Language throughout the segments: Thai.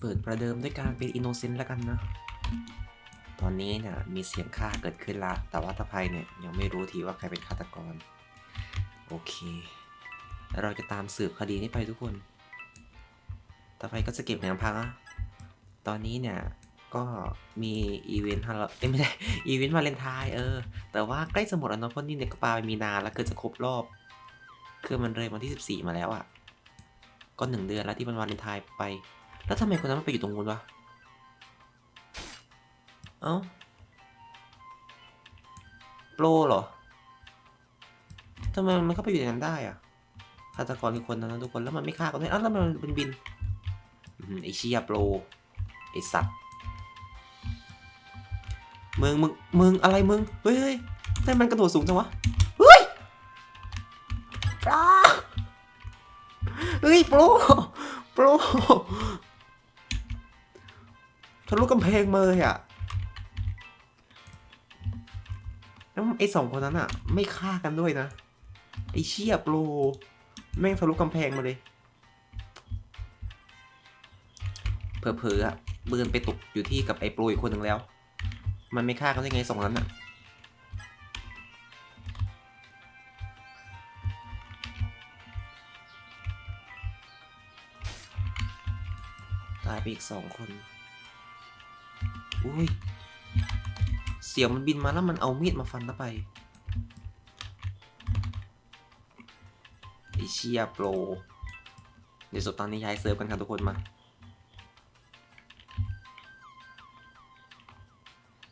เปิดประเดิมด้วยการเป็นอินโนเซนต์แล้วกันนะ ตอนนี้เนี่ยมีเสียงฆ่าเกิดขึ้นละ แต่ว่าตะไพเนี่ยยังไม่รู้ทีว่าใครเป็นฆาตกร โอเค เราจะตามสืบคดีนี้ไปทุกคน ตะไพก็จะเก็บแนมพังนะตอนนี้เนี่ยก็มีอีเวนต์ฮาโลเอ้ไม่ใช่อีเวนต์วาเลนไทน์เออ แต่ว่าใกล้จะหมดแล้วเนาะเพราะนี่เนี่ยก็ปาไปมีนาแล้วเกิดจะครบรอบ คือมันเลยวันที่ 14 มาแล้วอะ่ะ ก็หนึ่งเดือนแล้วที่มันวาเลนไทน์ไป แล้วทำไมคนนั้นมันไปอยู่ตรงนู้นวะ เอ้า โปรเหรอ ทำไมมันเข้าไปอยู่ในนั้นได้อะฆาตกรคือคนนั้นนะทุกคน แล้วมันไม่ฆ่ากันด้วยอ้าวแล้วมันเป็นบินอื้อหือไอเชียโปร ไอสัตว์ มึง มึง มึง อะไรมึง เฮ้ยเฮ้ยทำไมมันกระโดดสูงจังวะ เฮ้ยปลาเฮ้ยโปร โปร ลุกำแพงมาเลยอะแล้วไอ้สองคนนั้นอะไม่ฆ่ากันด้วยนะ ไอ้เชี่ยโปรแม่งทะลุกำแพงมาเลย เผลอๆอะเบือนไปตกอยู่ที่กับไอ้โปรอีกคนหนึ่งแล้ว มันไม่ฆ่ากันได้ไงสองนั้นอะตายไปอีกสองคน โอ้ย เสียงมันบินมาแล้วมันเอามีดมาฟันเล้วไปไอเชียโปร เดี๋ยวจบตอนนี้ย้ายเซิร์ฟกันครับทุกคนมา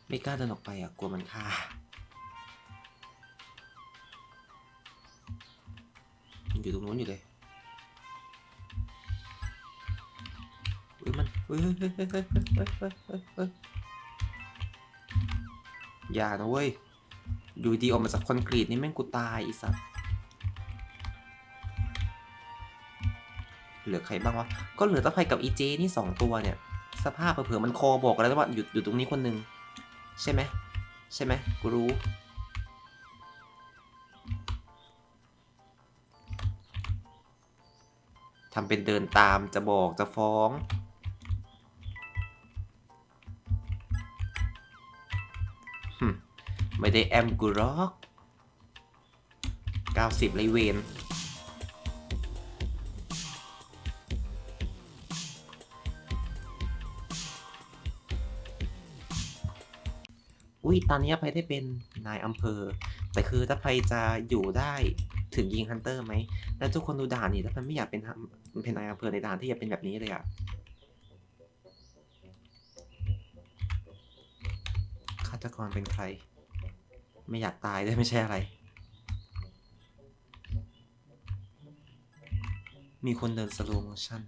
ไม่กล้าเดินออกไปอะ กลัวมันฆ่าอยู่ตรงนู้นอยู่เลยเฮ้ยมันเฮ้ยเฮ้ยเฮ้ยเฮ้ยเฮ้ยเฮ้ย อย่านะเว้ย อยู่ดีออกมาจากคอนกรีตนี่แม่งกูตายอีสัตว์เหลือใครบ้างวะ ก็เหลือตะไคร่กับอีเจนี่สองตัวเนี่ย สภาพเผื่อมันคอบอกแล้วว่าอยู่อยู่ตรงนี้คนหนึ่งใช่ไหมใช่ไหมกูรู้ ทำเป็นเดินตามจะบอกจะฟ้อง ไม่ได้แอมกูหรอก90เลยเวนอุ้ยตอนนี้ภัยได้เป็นนายอำเภอ แต่คือถ้าภัยจะอยู่ได้ถึงยิงฮันเตอร์ไหม แล้วทุกคนดูด่านนี่แล้วมันไม่อยากเป็นเป็นนายอำเภอในด่านที่จะเป็นแบบนี้เลยอะฆาตกรเป็นใคร ไม่อยากตายด้วยไม่ใช่อะไร มีคนเดินสโลโมชั่น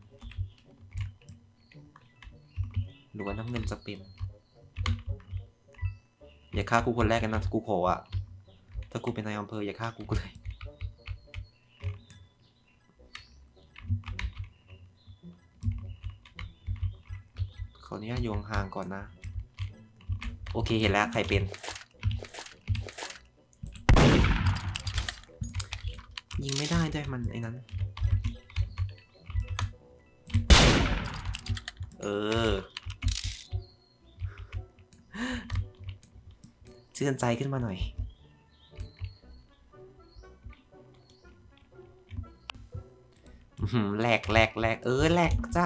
หรือว่าน้ำเงินจะเป็น อย่าฆ่ากูคนแรกกันนะกูโขออะถ้ากูเป็นนายอำเภออย่าฆ่ากูเลยขออนุญาตโยงห่างก่อนนะ โอเคเห็นแล้วใครเป็น ยิงไม่ได้ด้วยมันไอ้นั้น เออชื่นใจขึ้นมาหน่อยหือแหลกแหลกแหลกเออแหลกจ้ะ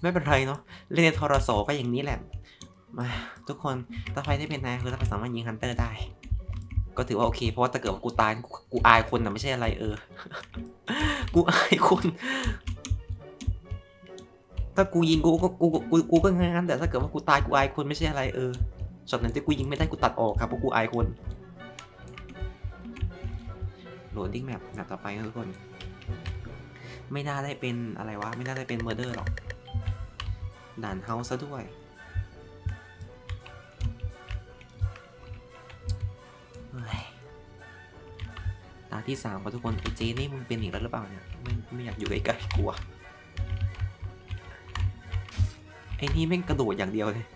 ไม่เป็นไรเนาะ เล่นในทรสก็อย่างนี้แหละ มา ทุกคน ถ้าใครได้เป็นนายคือถ้าไปสามารถยิงฮันเตอร์ได้ ก็ถือว่าโอเค เพราะว่าถ้าเกิดว่ากูตายกูกูอายคนนะไม่ใช่อะไรเออ กูอายคน ถ้ากูยิงกูก็กูกูกูก็งั้นแต่ถ้าเกิดว่ากูตายกูอายคนไม่ใช่อะไรเออช็อตนั้นที่กูยิงไม่ได้กูตัดออกครับเพราะกูอายคนโหลดดิ้งแมปแมปต่อไปนะทุกคน ไม่น่าได้เป็นอะไรวะ ไม่น่าได้เป็นเมอร์เดอร์หรอก ด่านเฮาส์ซะด้วย ที่3ามครับทุกคนไอเจนี่มึงเป็นอีกแล้วหรือเปล่าเนี่ยไม่ไม่อยากอยู่ใกล้ๆกลัวไอ้นี่แม่งกระโดดอย่างเดียวเลย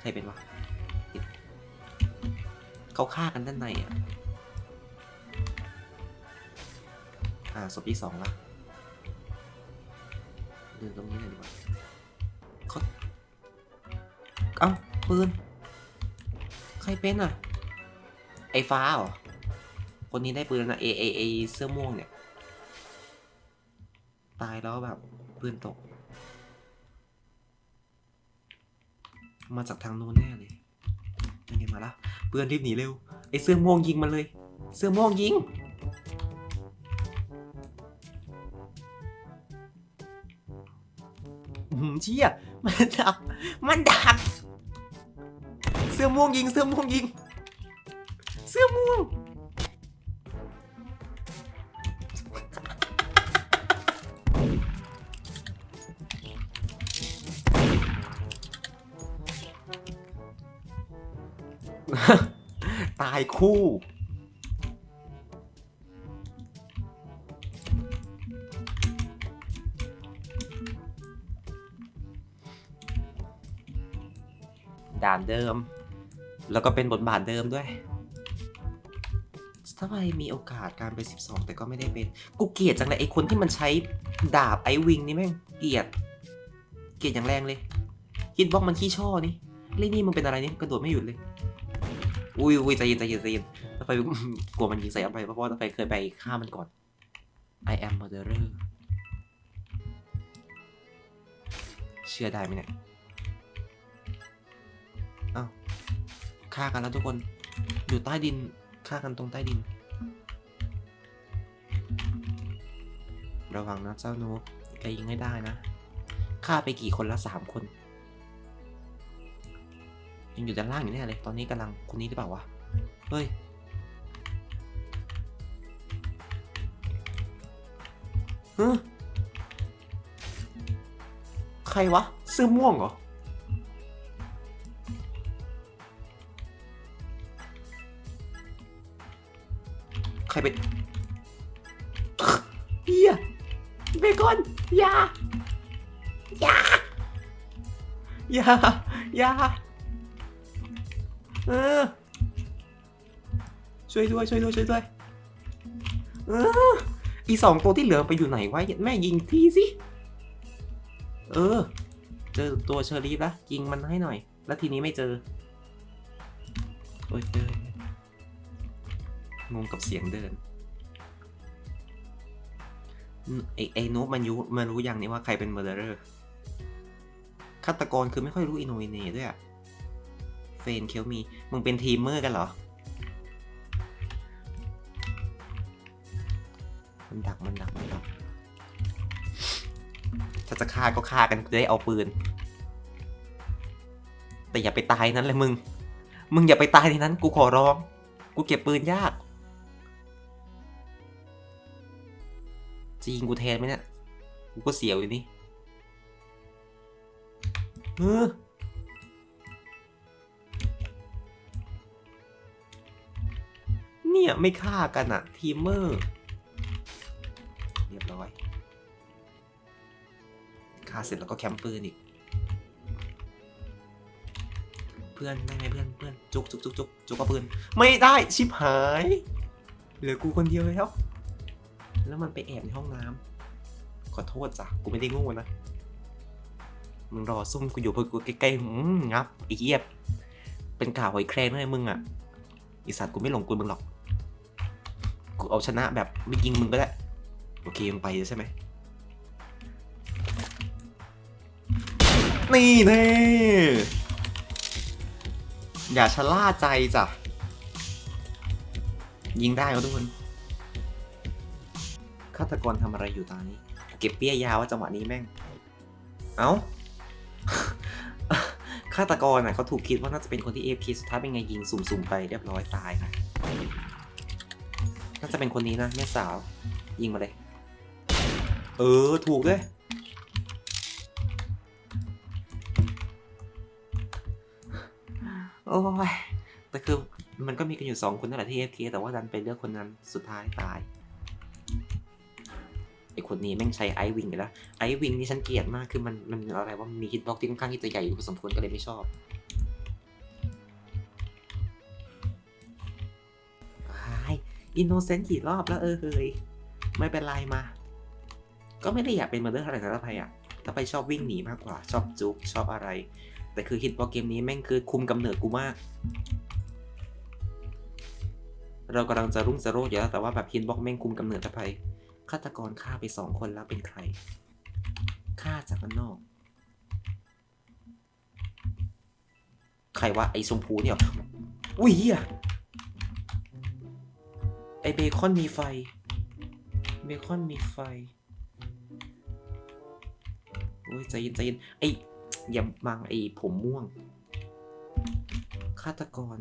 ใครเป็นวะเขาฆ่ากันด้านในอะอ่าศพที่สองละเดินตรงนี้หน่อยดีกว่าเขาเอ้าปืนใครเป็นอะ ไอ้ฟ้าเหรอ คนนี้ได้ปืนแล้วนะเอเอเอเสื้อม่วงเนี่ย ตายแล้วแบบปืนตก มาจากทางนู้นแน่เลยยังไงมาละเพื่อนรีบหนีเร็วไอ้เสื้อม่วงยิงมันเลย เสื้อม่วงยิงอื้อหืมเชี่ยมันดับมันดับเสื้อม่วงยิง เสื้อม่วงยิง เสื้อม่วง ตายคู่ ด่านเดิม แล้วก็เป็นบทบาทเดิมด้วยทำไมมีโอกาสการไป 12 แต่ก็ไม่ได้เป็น กูเกลียดจังเลยไอ้คนที่มันใช้ดาบไอวิงนี่แม่งเกลียด เกลียดอย่างแรงเลยคิดบล็อกมันขี้ช่อนี่เล่นนี่มึงเป็นอะไรนี่กระโดดไม่หยุดเลย อุ้ยอุ้ยใจเย็นใจเย็นใจเย็นถ้าไปกลัวมันยิงใส่เอาไปเพราะว่าถ้าไปเคยไปฆ่ามันก่อน I am murderer เชื่อได้ไหมเนี่ยอ้าวฆ่ากันแล้วทุกคนอยู่ใต้ดินฆ่ากันตรงใต้ดิน ระวังนะเจ้านุกแกยิงให้ได้นะฆ่าไปกี่คนละสามคน ยังอยู่ด้านล่างอยู่แน่เลย ตอนนี้กำลังคนนี้หรือเปล่าวะ เฮ้ยฮะใครวะเสื้อม่วงเหรอ ใครเป็นเฮียเบคอนอย่าอย่าอย่าอย่า ออช่วยด้วยช่วยด้วยช่วยด้วยเอออีสองตัวที่เหลือไปอยู่ไหนวะแม่ยิงทีสิ เออ เจอตัวเชอรี่ละยิงมันให้หน่อย แล้วทีนี้ไม่เจอโอ้ยเจองงกับเสียงเดินไอ้ไอ้นุมันยุมันรู้อย่างนี้ว่าใครเป็นเมอร์เดอร์ฆาตกรคือไม่ค่อยรู้อินโนอินเนด้วยอะ เฟนเคลมี มึงเป็นทีมเมอร์กันเหรอ มันดักมันดักมันดัก ถ้าจะฆ่าก็ฆ่ากันจะได้เอาปืน แต่อย่าไปตายนั้นเลยมึง มึงอย่าไปตายในนั้น กูขอร้อง กูเก็บปืนยากจะยิงกูแทนไหมเนี่ย กูก็เสียวอยู่นี่เออ เนี่ยไม่ฆ่ากันอะทีมเมอร์เรียบร้อยฆ่าเสร็จแล้วก็แคมป์ปืนอีก เพื่อนได้ไหมเพื่อนเพื่อนจุกจุกจุกจุกจุกกับปืน ไม่ได้ชิบหาย เหลือกูคนเดียวแล้ว แล้วมันไปแอบในห้องน้ำขอโทษจ้ะกูไม่ได้โงูนะมึงรอซุ่มกูอยู่เพื่อกูใกล้ๆงับไอ้เหี้ยเป็นข่าวหอยแครงเลยมึงอะอีสัตว์กูไม่หลงกูมึงหรอก กูเอาชนะแบบไม่ยิงมึงก็ได้ โอเคมึงไปแล้ใช่ไหมนี่แน่อย่าชะล่าใจจ้ะ ยิงได้ครับทุกคนฆาตกรทำอะไรอยู่ตอนนี้ เก็บเปี้ยยาวว่าจังหวะนี้แม่ง เอ้าฆาตกรน่ะเขาถูกคิดว่าน่าจะเป็นคนที่เอฟคสุดท้ายเป็นไงยิงสุ่มๆไปเรียบร้อยตายค่ะ จะเป็นคนนี้นะแม่สาว ยิงมาเลย เออ ถูกด้วย โอ้ย แต่คือมันก็มีกันอยู่สองคนนั่นแหละที่ AFK แต่ว่าดันไปเลือกคนนั้นสุดท้ายตายไอคนนี้แม่งใช้ไอวิงแล้วไอวิงนี่ฉันเกลียดมากคือมันมันอะไรว่ามีฮิตบล็อกที่ค่อนข้างที่จะใหญ่อยู่พอสมควรก็เลยไม่ชอบ อินโนเซนต์กี่รอบแล้วเออเฮ้ยไม่เป็นไรมา ก็ไม่ได้อยากเป็นมาเดอร์เท่าไหร่นะตาไพอะตาไพชอบวิ่งหนีมากกว่า ชอบจุกชอบอะไร แต่คือฮิตบอลเกมนี้แม่งคือคุมกำเนิดกูมาก เรากำลังจะรุ่งจะโรดอยู่แล้วแต่ว่าแบบฮิตบล็อกแม่งคุมกำเนิดทภัยฆาตกรฆ่าไปสองคนแล้วเป็นใครฆ่าจากด้านนอกใครวะไอ้ชมพูเนี่ย อุ้ยเหี้ย ไอเบคอนมีไฟ เบคอนมีไฟโอ้ยใจเย็นใจเย็นไออย่าบังไอผมม่วง ฆาตกร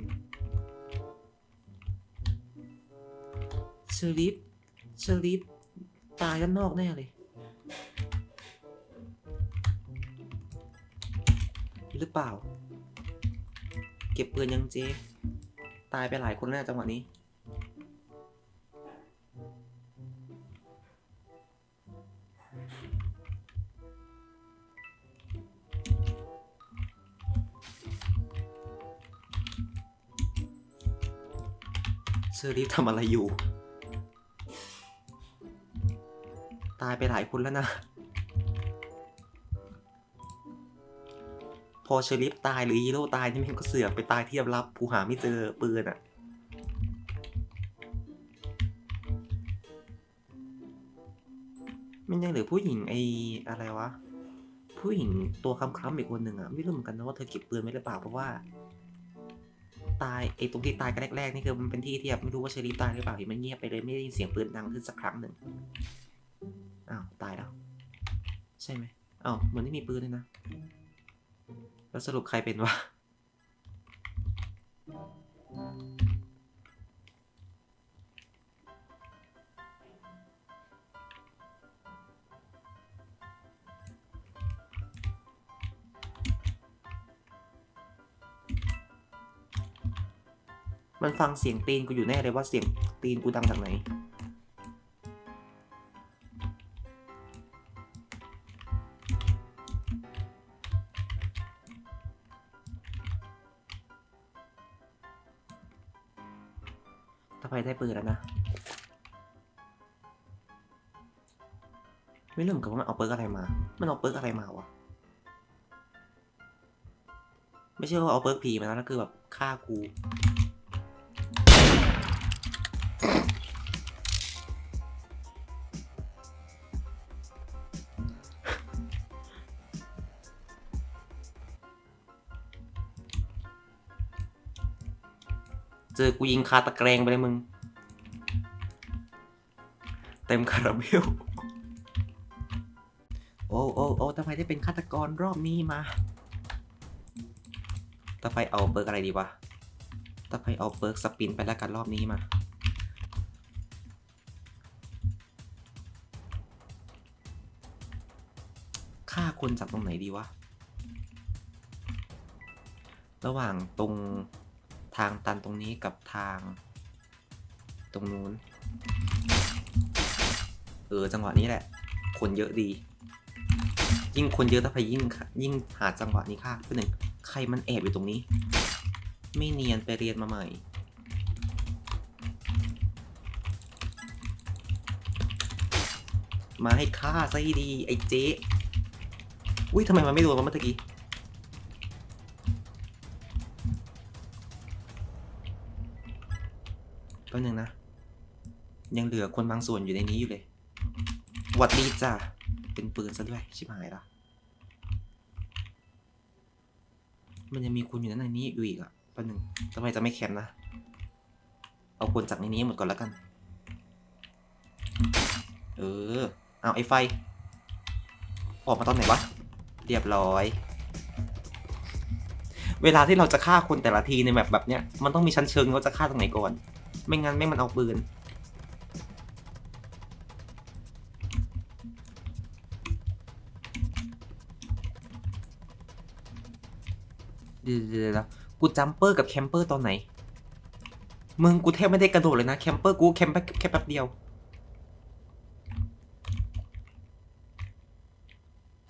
เชอริฟเชอริฟตายด้านนอกแน่เลย หรือเปล่า เก็บปืนยังเจ๊ ตายไปหลายคนแล้วจังหวะนี้ อริฟทำอะไรอยู่ ตายไปหลายคนแล้วนะ พอเชอริฟตายหรือฮีโร่ตายนี่ม่งก็เสือกไปตายที่ลับผู้หาไม่เจอปืนอะมันยังเหลือผู้หญิงไอ้อะไรวะ ผู้หญิงตัวคล้ำๆอีกคนหนึ่งอะไม่รู้เหมือนกันนะว่าเธอเก็บปืนไว้หรือเปล่าเพราะว่า ตายไอตรงที่ตายกันแรกๆนี่คือมันเป็นที่ที่แบบไม่รู้ว่าเชอรี่ตายหรือเปล่าเห็นมันเงียบไปเลยไม่ได้ยินเสียงปืนดังขึ้นสักครั้งหนึ่งอ้าวตายแล้ว ใช่ไหมอ้าวเหมือนไม่มีปืนเลยนะ แล้วสรุปใครเป็นวะ มันฟังเสียงตีนกูอยู่แน่เลยว่าเสียงตีนกูดังจากไหน ถ้าไปได้ปืนแล้วนะ ไม่รู้เหมือนกันว่ามันเอาเปิร์กอะไรมา มันเอาเปิร์กอะไรมาวะ ไม่ใช่ว่าเอาเปิร์กผีมาแล้วนะคือแบบฆ่ากู อกูยิงคาตะแกรงไปเลยมึง เต็มคาราเบล โอ้โอ้โอ้ทำไมได้เป็นฆาตกรรอบนี้มาต่อไปเอาเบิร์กอะไรดีวะต่อไปเอาเบิร์กสปินไปแล้วกันรอบนี้มาฆ่าคนจากตรงไหนดีวะ ระหว่างตรง ทางตันตรงนี้กับทาง ตรงนู้น เออจังหวะนี้แหละ คนเยอะดี ยิ่งคนเยอะถ้าพยยิ่งยิ่งหาจังหวะนี้ค่ะคือหนึ่งใครมันแอบอยู่ตรงนี้ ไม่เนียนไปเรียนมาใหม่มาให้ฆ่าซะให้ดีไอ้เจ๊ อุ้ยทำไมมันไม่โดนวะเมื่อกี้ แป๊บนึงนะ ยังเหลือคนบางส่วนอยู่ในนี้อยู่เลยหวัดดีจ้ะเป็นปืนซะด้วย ชิบหายละมันยังมีคนอยู่ในนี้อยู่อีกอะแป๊บนึงทำไมจะไม่แคมป์นะ เอาคนจากในนี้หมดก่อนแล้วกัน เออ เอาไอ้ไฟ ออกมาตอนไหนวะ เรียบร้อยเวลาที่เราจะฆ่าคนแต่ละทีในแบบแบบเนี้ยมันต้องมีชั้นเชิงว่าจะฆ่าตรงไหนก่อน ไม่งั้นไม่มันเอาปืน เดี๋ยวเดี๋ยวกูจัมเปอร์กับแคมเปอร์ตอนไหน มึงกูแทบไม่ได้กระโดดเลยนะ แคมเปอร์กูแคมแค่แค่แป๊บเดียว